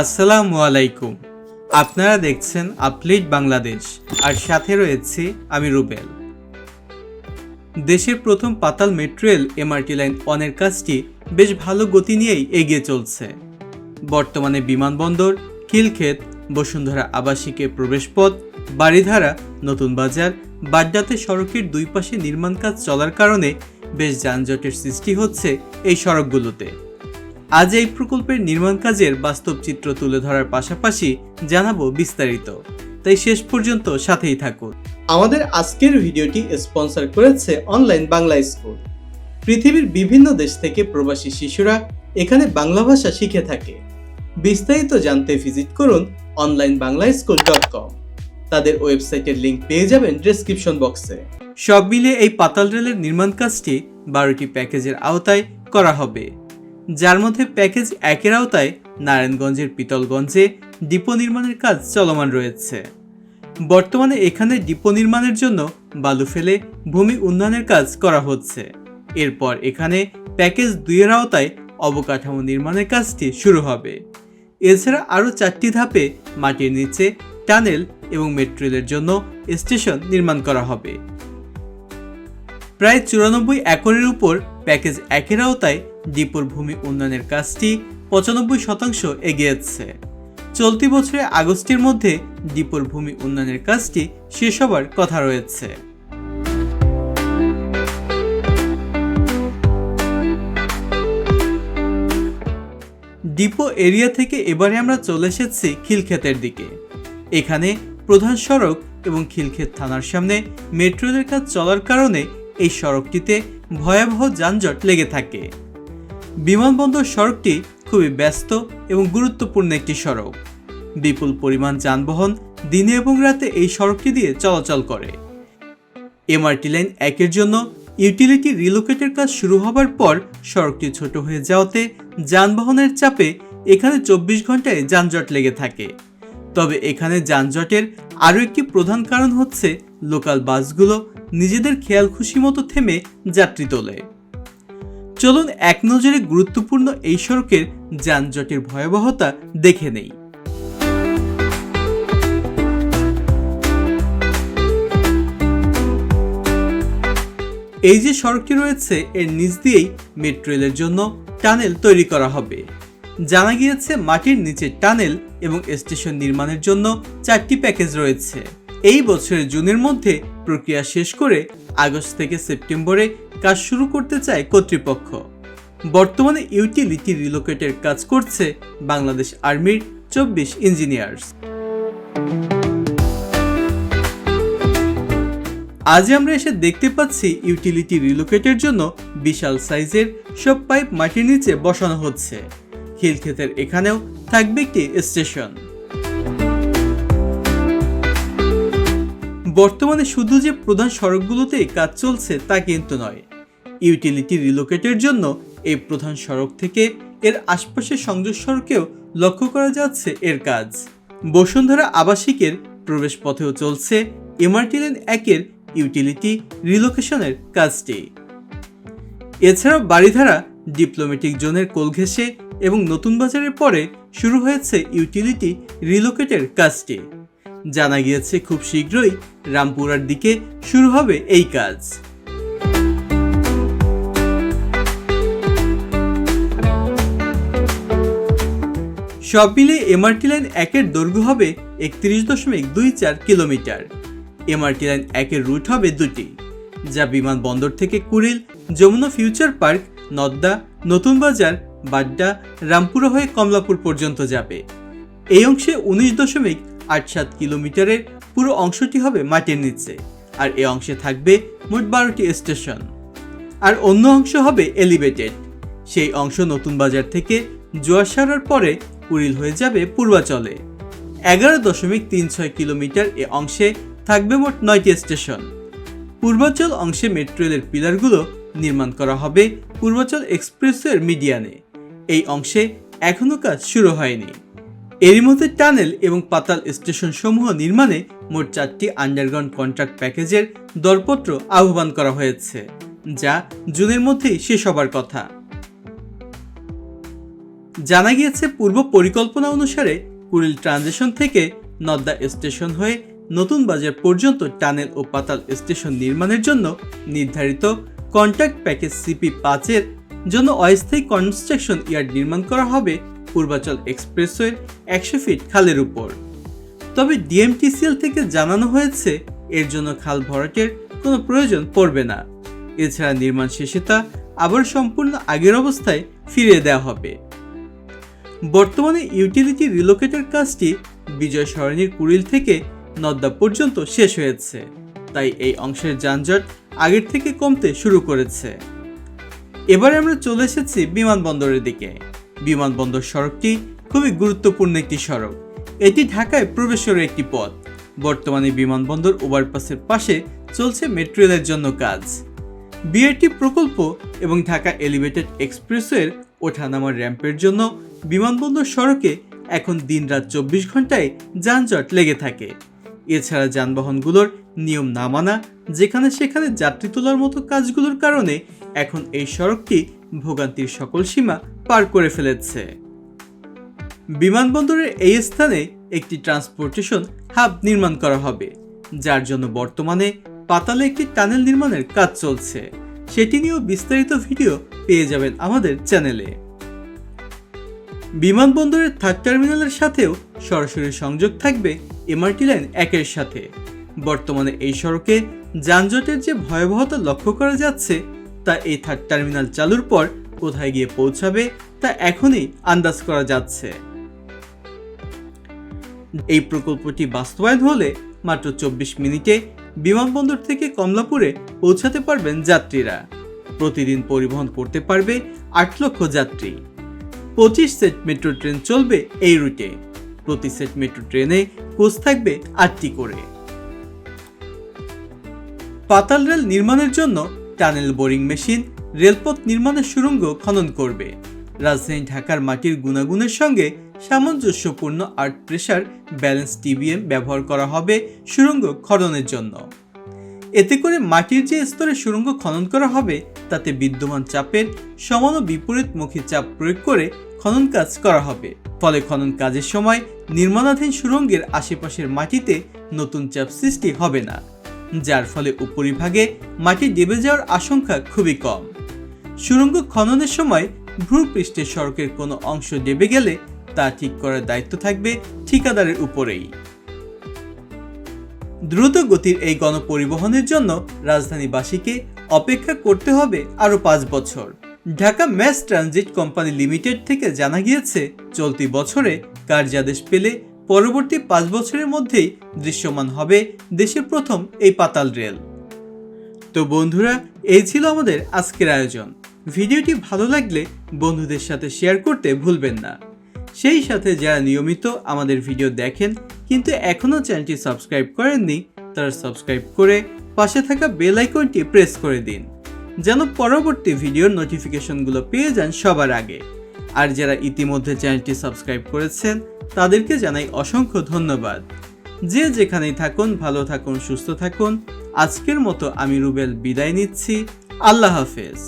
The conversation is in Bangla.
আসসালামু আলাইকুম। আপনারা দেখছেন আপলিট বাংলাদেশ, আর সাথে রয়েছে আমি রুবেল। দেশের প্রথম পাতাল মেট্রো রেল এমআরটি লাইন ওয়ানের কাজটি বেশ ভালো গতি নিয়েই এগিয়ে চলছে। বর্তমানে বিমানবন্দর খিলক্ষেত বসুন্ধরা আবাসিকের প্রবেশপথ বাড়িধারা নতুন বাজার বাড্ডাতে সড়কের দুই পাশে নির্মাণ কাজ চলার কারণে বেশ যানজটের সৃষ্টি হচ্ছে এই সড়কগুলোতে। আজ এই প্রকল্পের নির্মাণ কাজের বাস্তব চিত্র তুলে ধরার পাশাপাশি জানাব বিস্তারিত। তাই শেষ পর্যন্ত সাথেই থাকুন। আমাদের আজকের ভিডিওটি স্পন্সর করেছে অনলাইন বাংলা স্কুল। পৃথিবীর বিভিন্ন দেশ থেকে প্রবাসী শিশুরা এখানে বাংলা ভাষা শিখে থাকে। বিস্তারিত জানতে ভিজিট করুন online Bangla school dot com. তাদের ওয়েবসাইটের লিঙ্ক পেয়ে যাবেন ডেসক্রিপশন বক্সে। সব মিলিয়ে এই পাতাল রেলের নির্মাণ কাজটি বারোটি প্যাকেজের আওতায় করা হবে। যার মধ্যে প্যাকেজ একের আওতায় নারায়ণগঞ্জের পিতলগঞ্জে ডিপো নির্মাণের কাজ চলমান রয়েছে। বর্তমানে এখানে ডিপো নির্মাণের জন্য বালু ফেলে ভূমি উন্নয়নের কাজ করা হচ্ছে। এরপর এখানে প্যাকেজ দুইয়ের আওতায় অবকাঠামো নির্মাণের কাজটি শুরু হবে। এছাড়া আরও চারটি ধাপে মাটির নিচে টানেল এবং মেট্রো রেলের জন্য স্টেশন নির্মাণ করা হবে। প্রায় চুরানব্বই একরের উপর প্যাকেজ একের আওতায় ডিপোর ভূমি উন্নয়নের কাজটি পঁচানব্বই শতাংশ এগিয়েছে। চলতি বছরের আগস্টের মধ্যে ডিপোর ভূমি উন্নয়নের কাজটি শেষ হবার কথা রয়েছে। ডিপো এরিয়া থেকে এবারে আমরা চলে এসেছি খিলক্ষেতের দিকে। এখানে প্রধান সড়ক এবং খিলক্ষেত থানার সামনে মেট্রো রেলের কাজ চলার কারণে এই সড়কটিতে ভয়াবহ যানজট লেগে থাকে। বিমানবন্দর সড়কটি খুবই ব্যস্ত এবং গুরুত্বপূর্ণ একটি সড়ক। বিপুল পরিমাণ যানবাহন দিনে এবং রাতে এই সড়কটি দিয়ে চলাচল করে। এমআরটি লাইন একের জন্য ইউটিলিটি রিলোকেটের কাজ শুরু হবার পর সড়কটি ছোট হয়ে যাওয়াতে যানবাহনের চাপে এখানে চব্বিশ ঘন্টায় যানজট লেগে থাকে। তবে এখানে যানজটের আরও একটি প্রধান কারণ হচ্ছে লোকাল বাসগুলো নিজেদের খেয়াল খুশি মতো থেমে যাত্রী তোলে। চলুন এক নজরে গুরুত্বপূর্ণ এই সড়কের যানজটের ভয়াবহতা দেখে নেই। এই যে সড়কটি রয়েছে, এর নিচ দিয়েই মেট্রো রেলের জন্য টানেল তৈরি করা হবে। জানা গিয়েছে, মাটির নিচে টানেল এবং স্টেশন নির্মাণের জন্য চারটি প্যাকেজ রয়েছে। এই বছরের জুনের মধ্যে প্রক্রিয়া শেষ করে আগস্ট থেকে সেপ্টেম্বরে কাজ শুরু করতে চায় কর্তৃপক্ষ। বর্তমানে ইউটিলিটি রিলোকেটের কাজ করছে বাংলাদেশ আর্মির চব্বিশ ইঞ্জিনিয়ার্স। আজ আমরা এসে দেখতে পাচ্ছি ইউটিলিটি রিলোকেটের জন্য বিশাল সাইজের সব পাইপ মাটির নিচে বসানো হচ্ছে। খিলক্ষেতের এখানেও থাকবে একটি স্টেশন। বর্তমানে শুধু যে প্রধান সড়কগুলোতেই কাজ চলছে তা কিন্তু নয়। ইউটিলিটি রিলোকেটের জন্য এই প্রধান সড়ক থেকে এর আশপাশের সংযোগ সড়কেও লক্ষ্য করা যাচ্ছে এর কাজ। বসুন্ধরা আবাসিকের প্রবেশ পথেও চলছে এমআরটি লেন একের ইউটিলিটি রিলোকেশনের কাজটি। এছাড়াও বাড়িধারা ডিপ্লোমেটিক জোনের কোল ঘেঁষে এবং নতুন বাজারের পরে শুরু হয়েছে ইউটিলিটি রিলোকেটের কাজটি। জানা গিয়েছে খুব শীঘ্রই রামপুরার দিকে শুরু হবে এই কাজ। সব মিলে এমআরটি লাইন একের দৈর্ঘ্য হবে একত্রিশ দশমিক দুই চার কিলোমিটার। এমআরটি লাইন একের রুট হবে দুটি, যা বিমানবন্দর থেকে কুড়িল, যমুনা ফিউচার পার্ক নদ্দা, নতুন বাজার, বাড্ডা, রামপুরা হয়ে কমলাপুর পর্যন্ত যাবে। এই অংশে উনিশ দশমিক আট সাত কিলোমিটারের পুরো অংশটি হবে মাটির নিচে, আর এ অংশে থাকবে মোট বারোটি স্টেশন। আর অন্য অংশ হবে এলিভেটেড। সেই অংশ নতুন বাজার থেকে জোয়ার সারার পরে উড়িল হয়ে যাবে পূর্বাচলে। এগারো দশমিক তিন ছয় কিলোমিটার এ অংশে থাকবে মোট নয়টি স্টেশন। পূর্বাঞ্চল অংশে মেট্রো রেলের পিলারগুলো নির্মাণ করা হবে পূর্বাচল এক্সপ্রেসওয়ের মিডিয়ানে। এই অংশে এখনও কাজ শুরু হয়নি। এরই মধ্যে টানেল এবং পাতাল স্টেশন সমূহ নির্মাণে মোট চারটি আন্ডারগ্রাউন্ড কন্ট্রাক্ট প্যাকেজের দরপত্র আহ্বান করা হয়েছে, যা জুনের মধ্যেই শেষ হবার কথা। জানা গিয়েছে, পূর্ব পরিকল্পনা অনুসারে কুড়িল ট্রানজিশন থেকে নদ্দা স্টেশন হয়ে নতুন বাজার পর্যন্ত টানেল ও পাতাল স্টেশন নির্মাণের জন্য নির্ধারিত কন্ট্রাক্ট প্যাকেজ সিপি পাঁচের জন্য অস্থায়ী কনস্ট্রাকশন ইয়ার্ড নির্মাণ করা হবে পূর্বাচল এক্সপ্রেসওয়ের একশো ফিট খালের উপর। তবে ডিএমটিসিএল থেকে জানানো হয়েছে, এর জন্য খাল ভরাটের কোনো প্রয়োজন পড়বে না। এছাড়া নির্মাণ শেষে তা আবার সম্পূর্ণ আগের অবস্থায় ফিরিয়ে দেওয়া হবে। বর্তমানে ইউটিলিটি রিলোকেটের কাজটি বিজয় সরণির কুড়িল থেকে নদ্দা পর্যন্ত শেষ হয়েছে। তাই এই অংশের যানজট আগের থেকে কমতে শুরু করেছে। এবারে আমরা চলে এসেছি বিমানবন্দরের দিকে। বিমানবন্দর সড়কটি খুবই গুরুত্বপূর্ণ একটি সড়ক। এটি ঢাকায় প্রবেশের একটি পথ। বর্তমানে বিমানবন্দর ওভারপাসের পাশে চলছে মেট্রো রেলের জন্য কাজ। বিআরটি প্রকল্প এবং ঢাকা এলিভেটেড এক্সপ্রেসওয়ের ওঠানামার র্যাম্পের জন্য বিমানবন্দর সড়কে এখন দিনরাত চব্বিশ ঘন্টায় যানজট লেগে থাকে। এছাড়া যানবাহনগুলোর নিয়ম না মানা, যেখানে সেখানে যাত্রী তোলার মতো কাজগুলোর কারণে এখন এই সড়কটি ভোগান্তির সকল সীমা পার করে ফেলেছে। বিমানবন্দরের এই স্থানে একটি ট্রান্সপোর্টেশন হাব নির্মাণ করা হবে, যার জন্য বর্তমানে পাতালে একটি টানেল নির্মাণের কাজ চলছে। সেটি নিয়েও বিস্তারিত ভিডিও পেয়ে যাবেন আমাদের চ্যানেলে। বিমানবন্দরের থার্ড টার্মিনালের সাথেও সরাসরি সংযোগ থাকবে এমআরটি লাইন একের সাথে। বর্তমানে এই সড়কে যানজটের যে ভয়াবহতা লক্ষ্য করা যাচ্ছে, তা এই থার্ড টার্মিনাল চালুর পর কোথায় গিয়ে পৌঁছাবে তা এখনই আন্দাজ করা যাচ্ছে। এই প্রকল্পটি বাস্তবায়ন হলে মাত্র চব্বিশ মিনিটে বিমানবন্দর থেকে কমলাপুরে পৌঁছাতে পারবেন যাত্রীরা। প্রতিদিন পরিবহন করতে পারবে আট লক্ষ যাত্রী। পঁচিশ সেট মেট্রো ট্রেন চলবে এই রুটে। প্রতি সেট মেট্রো ট্রেনে কোচ থাকবে আটটি করে। পাতাল রেল নির্মাণের জন্য টানেল বোরিং মেশিন রেলপথ নির্মাণের সুড়ঙ্গ খনন করবে। রাজধানী ঢাকার মাটির গুণাগুণের সঙ্গে সামঞ্জস্যপূর্ণ আর্ট প্রেশার ব্যালেন্স টিবিএম ব্যবহার করা হবে সুড়ঙ্গ খননের জন্য। এতে করে মাটির যে স্তরে সুড়ঙ্গ খনন করা হবে, তাতে বিদ্যমান চাপের সমান ও বিপরীতমুখী চাপ প্রয়োগ করে খনন কাজ করা হবে। ফলে খনন কাজের সময় নির্মাণাধীন সুড়ঙ্গের আশেপাশের মাটিতে নতুন চাপ সৃষ্টি হবে না, যার ফলে উপরিভাগে মাটি ডেবে যাওয়ার আশঙ্কা খুবই কম। সুড়ঙ্গ খননের সময় ভূপৃষ্ঠের সড়কের কোনো অংশ ডেবে গেলে তা ঠিক করার দায়িত্ব থাকবে ঠিকাদারের উপরেই। দ্রুত গতির এই গণপরিবহনের জন্য রাজধানীবাসীকে অপেক্ষা করতে হবে আরও পাঁচ বছর। Dhaka mass transit company limited থেকে জানা গিয়েছে, চলতি বছরে কার্যাদেশ পেলে পরবর্তী পাঁচ বছরের মধ্যেই দৃশ্যমান হবে দেশের প্রথম এই পাতাল রেল। তো বন্ধুরা, এই ছিল আমাদের আজকের আয়োজন। ভিডিওটি ভালো লাগলে বন্ধুদের সাথে শেয়ার করতে ভুলবেন না। সেই সাথে যারা নিয়মিত আমাদের ভিডিও দেখেন, কিন্তু এখনও চ্যানেলটি সাবস্ক্রাইব করেননি, তারা সাবস্ক্রাইব করে পাশে থাকা বেল আইকনটি প্রেস করে দিন, যেন পরবর্তী ভিডিওর নোটিফিকেশনগুলো পেয়ে যান সবার আগে। আর যারা ইতিমধ্যে চ্যানেলটি সাবস্ক্রাইব করেছেন, তাদেরকে জানাই অসংখ্য ধন্যবাদ। যে যেখানেই থাকুন, ভালো থাকুন, সুস্থ থাকুন, আজকের মতো আমি রুবেল বিদায় নিচ্ছি। আল্লাহ হাফেজ।